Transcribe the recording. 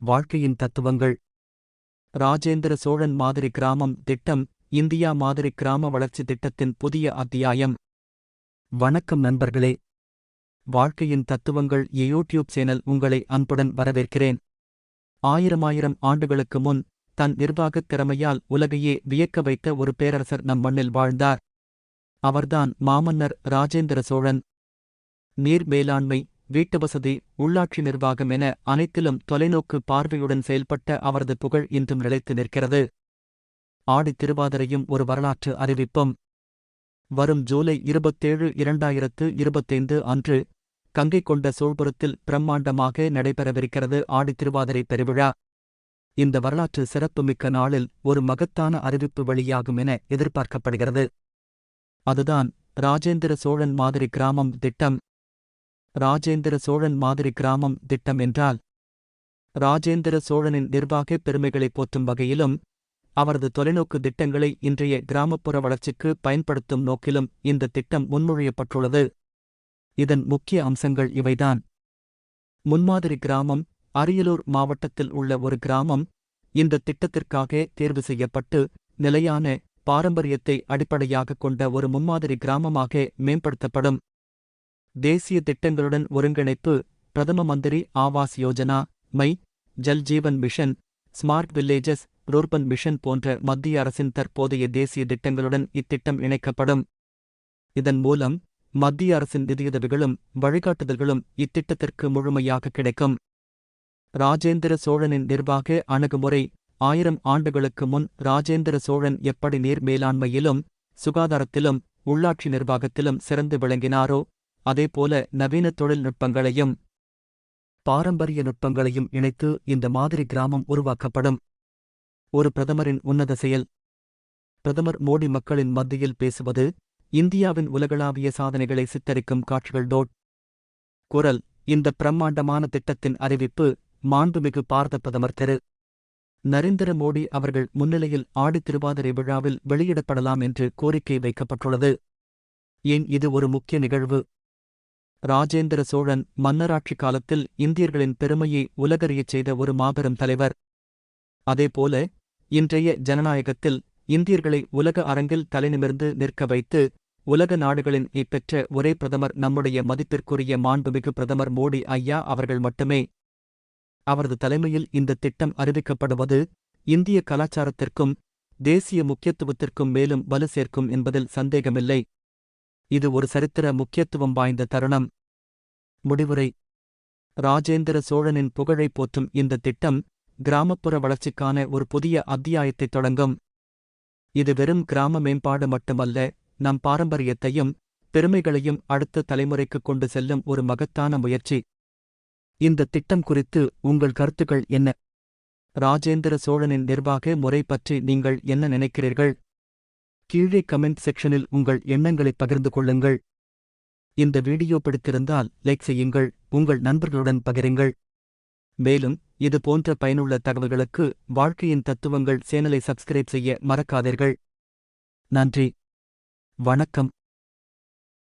வாழ்க்கையின் தத்துவங்கள். ராஜேந்திர சோழன் மாதிரி கிராமம் திட்டம் இந்தியா மாதிரி கிராம வளர்ச்சி திட்டத்தின் புதிய அத்தியாயம். வணக்கம் நண்பர்களே. வாழ்க்கையின் தத்துவங்கள் யூடியூப் சேனல் உங்களை அன்புடன் வரவேற்கிறேன். ஆயிரமாயிரம் ஆண்டுகளுக்கு முன் தன் நிர்வாகத் திறமையால் உலகையே வியக்க வைத்த ஒரு பேரரசர் நம் மண்ணில் வாழ்ந்தார். அவர்தான் மாமன்னர் ராஜேந்திர சோழன். நீர் மேலாண்மை வீட்டுவசதி உள்ளாட்சி நிர்வாகம் என அனைத்திலும் தொலைநோக்கு பார்வையுடன் செயல்பட்ட அவரது புகழ் இன்றும் நிலைத்து நிற்கிறது. ஆடித் திருவாதிரையும் ஒரு வரலாற்று அறிவிப்பும். வரும் ஜூலை இருபத்தேழு இரண்டாயிரத்து இருபத்தைந்து அன்று கங்கை கொண்ட சோழ்புரத்தில் பிரம்மாண்டமாக நடைபெறவிருக்கிறது ஆடித் திருவாதிரை பெருவிழா. இந்த வரலாற்று சிறப்புமிக்க நாளில் ஒரு மகத்தான அறிவிப்பு வெளியாகும் என எதிர்பார்க்கப்படுகிறது. அதுதான் ராஜேந்திர சோழன் மாதிரி கிராமம் திட்டம். ராஜேந்திர சோழன் மாதிரி கிராமம் திட்டம் என்றால் ராஜேந்திர சோழனின் நிர்வாகப் பெருமைகளைப் போற்றும் வகையிலும் அவரது தொலைநோக்கு திட்டங்களை இன்றைய கிராமப்புற வளர்ச்சிக்கு பயன்படுத்தும் நோக்கிலும் இந்த திட்டம் முன்மொழியப்பட்டுள்ளது. இதன் முக்கிய அம்சங்கள் இவைதான். முன்மாதிரி கிராமம் அரியலூர் மாவட்டத்தில் உள்ள ஒரு கிராமம் இந்த திட்டத்திற்காக தேர்வு செய்யப்பட்டு நிலையான பாரம்பரியத்தை அடிப்படையாகக் கொண்ட ஒரு முன்மாதிரி கிராமமாக மேம்படுத்தப்படும். தேசிய திட்டங்களுடன் ஒருங்கிணைப்பு Pradhan Mantri Awas Yojana my Jal Jeevan mission smart villages rurban mission போன்ற மத்திய அரசின் தற்போதைய தேசிய திட்டங்களுடன் இத்திட்டம் இணைக்கப்படும். இதன் மூலம் மத்திய அரசின் நிதியுதவிகளும் வழிகாட்டுதல்களும் இத்திட்டத்திற்கு முழுமையாக கிடைக்கும். ராஜேந்திர சோழனின் நிர்வாக அணுகுமுறை ஆயிரம் ஆண்டுகளுக்கு முன் ராஜேந்திர சோழன் எப்படி நீர் மேலாண்மையிலும் சுகாதாரத்திலும் உள்ளாட்சி நிர்வாகத்திலும் சிறந்து விளங்கினாரோ அதேபோல நவீன தொழில்நுட்பங்களையும் பாரம்பரிய நுட்பங்களையும் இணைத்து இந்த மாதிரி கிராமம் உருவாக்கப்படும். ஒரு பிரதமரின் உன்னத செயல். பிரதமர் மோடி மக்களின் மத்தியில் பேசுவது இந்தியாவின் உலகளாவிய சாதனைகளை சித்தரிக்கும் காட்சிகள் டோட். குரல் இந்த பிரம்மாண்டமான திட்டத்தின் அறிவிப்பு மாண்புமிகு பாரத பிரதமர் திரு. நரேந்திர மோடி அவர்கள் முன்னிலையில் ஆடி திருவாதிரை விழாவில் வெளியிடப்படலாம் என்று கோரிக்கை வைக்கப்பட்டுள்ளது. ஏன் இது ஒரு முக்கிய நிகழ்வு? ராஜேந்திர சோழன் மன்னராட்சி காலத்தில் இந்தியர்களின் பெருமையை உலகறியச் செய்த ஒரு மாபெரும் தலைவர். அதேபோல இன்றைய ஜனநாயகத்தில் இந்தியர்களை உலக அரங்கில் தலைநிமிர்ந்து நிற்க வைத்து உலக நாடுகளின் இப்பெற்ற ஒரே பிரதமர் நம்முடைய மதிப்பிற்குரிய மாண்புமிகு பிரதமர் மோடி ஐயா அவர்கள் மட்டுமே. அவரது தலைமையில் இந்த திட்டம் அறிவிக்கப்படுவது இந்திய கலாச்சாரத்திற்கும் தேசிய முக்கியத்துவத்திற்கும் மேலும் வலு சேர்க்கும் என்பதில் சந்தேகமில்லை. இது ஒரு சரித்திர முக்கியத்துவம் வாய்ந்த தருணம். முடிவுரை. ராஜேந்திர சோழனின் புகழைப் போற்றும் இந்த திட்டம் கிராமப்புற வளர்ச்சிக்கான ஒரு புதிய அத்தியாயத்தைத் தொடங்கும். இது வெறும் கிராம மேம்பாடு மட்டுமல்ல நம் பாரம்பரியத்தையும் பெருமைகளையும் அடுத்த தலைமுறைக்கு கொண்டு செல்லும் ஒரு மகத்தான முயற்சி. இந்த திட்டம் குறித்து உங்கள் கருத்துக்கள் என்ன? ராஜேந்திர சோழனின் நிர்வாக முறை பற்றி நீங்கள் என்ன நினைக்கிறீர்கள்? கீழே கமெண்ட் செக்ஷனில் உங்கள் எண்ணங்களை பகிர்ந்து கொள்ளுங்கள். இந்த வீடியோ பிடித்திருந்தால் லைக் செய்யுங்கள் உங்கள் நண்பர்களுடன் பகிருங்கள். மேலும் இது போன்ற பயனுள்ள தகவல்களுக்கு வாழ்க்கையின் தத்துவங்கள் சேனலை சப்ஸ்கிரைப் செய்ய மறக்காதீர்கள். நன்றி. வணக்கம்.